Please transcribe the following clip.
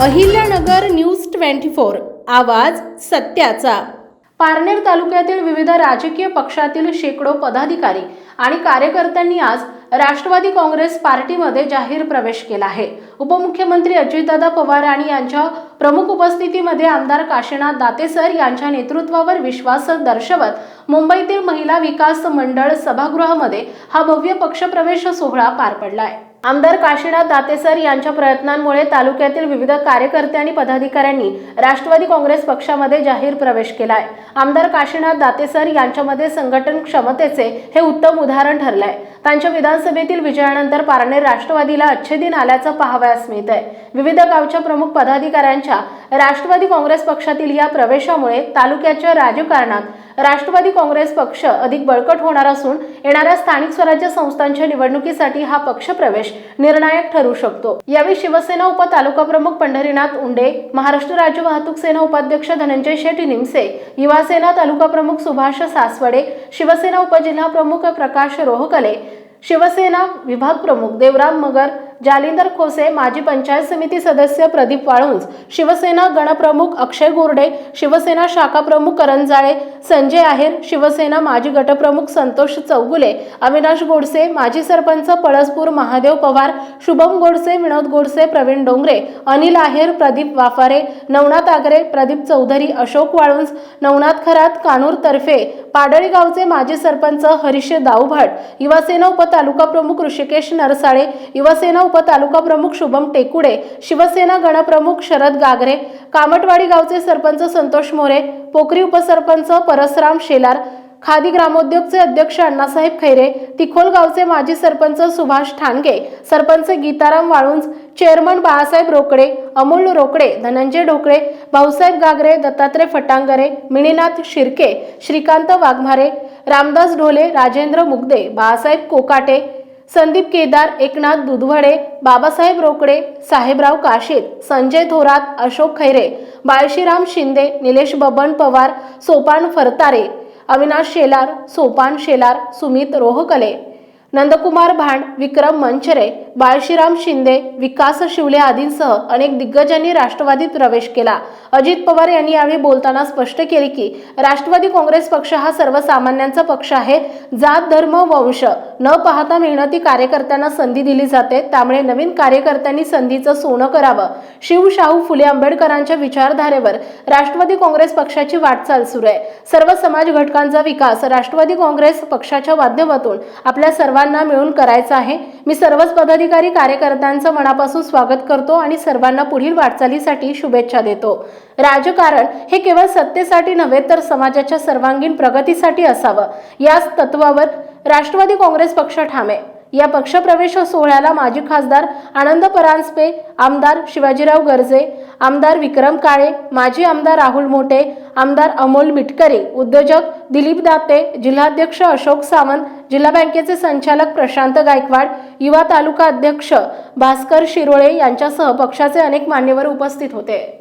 Ahilyanagar news twenty four आवाज सत्याचा. पारनेर तालुक्यातील विविध राजकीय पक्षातील शेकडो पदाधिकारी आणि कार्यकर्त्यांनी आज राष्ट्रवादी काँग्रेस पार्टीमध्ये जाहीर प्रवेश केला आहे. उपमुख्यमंत्री अजितदादा पवार आणि यांच्या प्रमुख उपस्थितीमध्ये आमदार काशीनाथ दातेसर यांच्या नेतृत्वावर विश्वास दर्शवत मुंबईतील महिला विकास मंडळ सभागृहामध्ये हा भव्य पक्षप्रवेश सोहळा पार पडलाय. आमदार काशीनाथ दातेसर यांच्या प्रयत्नांमुळे तालुक्यातील विविध कार्यकर्ते आणि पदाधिकाऱ्यांनी राष्ट्रवादी काँग्रेस पक्षामध्ये जाहीर प्रवेश केलाय. आमदार काशीनाथ दातेसर यांच्यामध्ये संघटन क्षमतेचे हे उत्तम उदाहरण ठरलंय. त्यांच्या विधानसभेतील विजयानंतर पारनेर राष्ट्रवादीला अच्छे दिन आल्याचं पाहावयास मिळत आहे विविध गावच्या प्रमुख पदाधिकाऱ्यांच्या राष्ट्रवादी काँग्रेस पक्षातील या प्रवेशामुळे तालुक्याच्या राजकारणात राष्ट्रवादी काँग्रेस पक्ष अधिक बळकट होणार असून येणाऱ्या स्थानिक स्वराज्य संस्थांच्या निवडणुकीसाठी हा पक्षप्रवेश निर्णायक ठरू शकतो. यावेळी शिवसेना उपतालुका प्रमुख पंढरीनाथ उंडे महाराष्ट्र राज्य वाहतूक सेना उपाध्यक्ष धनंजय शेट्टी निमसे युवासेना तालुका प्रमुख सुभाष सासवडे शिवसेना उपजिल्हा प्रमुख प्रकाश रोहकले शिवसेना विभाग प्रमुख देवराम मगर जालिंदर खोसे माजी पंचायत समिती सदस्य प्रदीप वाळुंज शिवसेना गणप्रमुख अक्षय गोरडे शिवसेना शाखा प्रमुख करंजाळे संजय आहेर शिवसेना माजी गटप्रमुख संतोष चौगुले अविनाश गोडसे माजी सरपंच पळसपूर महादेव पवार शुभम गोडसे विनोद गोडसे प्रवीण डोंगरे अनिल आहेर प्रदीप वाफारे नवनाथ आगरे प्रदीप चौधरी अशोक वाळुंज नवनाथ खरात कानूर तर्फे पाडळी गावचे माजी सरपंच हरीश दाऊभट युवासेना उपतालुका प्रमुख ऋषिकेश नरसाळे युवासेना उपतालुका प्रमुख शुभम टेकुडे शिवसेना गणप्रमुख शरद गागरे कामटवाडी गावचे सरपंच संतोष मोरे पोखरी उपसरपंच परसराम शेलार खादी ग्रामोद्योगचे अध्यक्ष अण्णासाहेब खैरे तिखोलगावचे माजी सरपंच सुभाष ठाणगे सरपंच गीताराम वाळुंज चेअरमन बाळासाहेब रोकडे अमोल रोकडे धनंजय ढोकळे भाऊसाहेब गागरे दत्तात्रय फटांगरे मिणीनाथ शिर्के श्रीकांत वाघमारे रामदास ढोले राजेंद्र मुगदे बाळासाहेब कोकाटे संदीप केदार एकनाथ दुधवडे बाबासाहेब रोकडे साहेबराव काशीद संजय थोरात अशोक खैरे बाळशीराम शिंदे निलेश बबन पवार सोपान फरतारे अविनाश शेलार सोपान शेलार सुमित रोहकले. नंदकुमार भांड विक्रम मंचरे बाळशीराम शिंदे विकास शिवले आदींसह अनेक दिग्गजांनी राष्ट्रवादीत प्रवेश केला. अजित पवार यांनी यावेळी बोलताना स्पष्ट केले की राष्ट्रवादी काँग्रेस पक्ष हा सर्वसामान्यांचा पक्ष आहे. जात धर्म वंश न पाहता मेहनती कार्यकर्त्यांना संधी दिली जाते. त्यामुळे नवीन कार्यकर्त्यांनी संधीचं सोनं करावं. शिवशाहू फुले आंबेडकरांच्या विचारधारेवर राष्ट्रवादी काँग्रेस पक्षाची वाटचाल सुरू आहे. सर्व समाज घटकांचा विकास राष्ट्रवादी काँग्रेस पक्षाच्या माध्यमातून आपल्या सर्व सर्वांना मिळून करायचा आहे. मी सर्वच पदाधिकारी कार्यकर्त्यांचं मनापासून स्वागत करतो आणि सर्वांना पुढील वाटचालीसाठी शुभेच्छा देतो. राजकारण हे केवळ सत्तेसाठी नव्हे तर समाजाच्या सर्वांगीण प्रगतीसाठी असावं. याच तत्वावर राष्ट्रवादी काँग्रेस पक्ष ठामे. या पक्षप्रवेश सोहळ्याला माजी खासदार आनंद परांजपे आमदार शिवाजीराव गर्जे आमदार विक्रम काळे माजी आमदार राहुल मोटे आमदार अमोल मिटकरे उद्योजक दिलीप दाते जिल्हाध्यक्ष अशोक सावंत जिल्हा बँकेचे संचालक प्रशांत गायकवाड युवा तालुका अध्यक्ष भास्कर शिरोळे यांच्यासह पक्षाचे अनेक मान्यवर उपस्थित होते.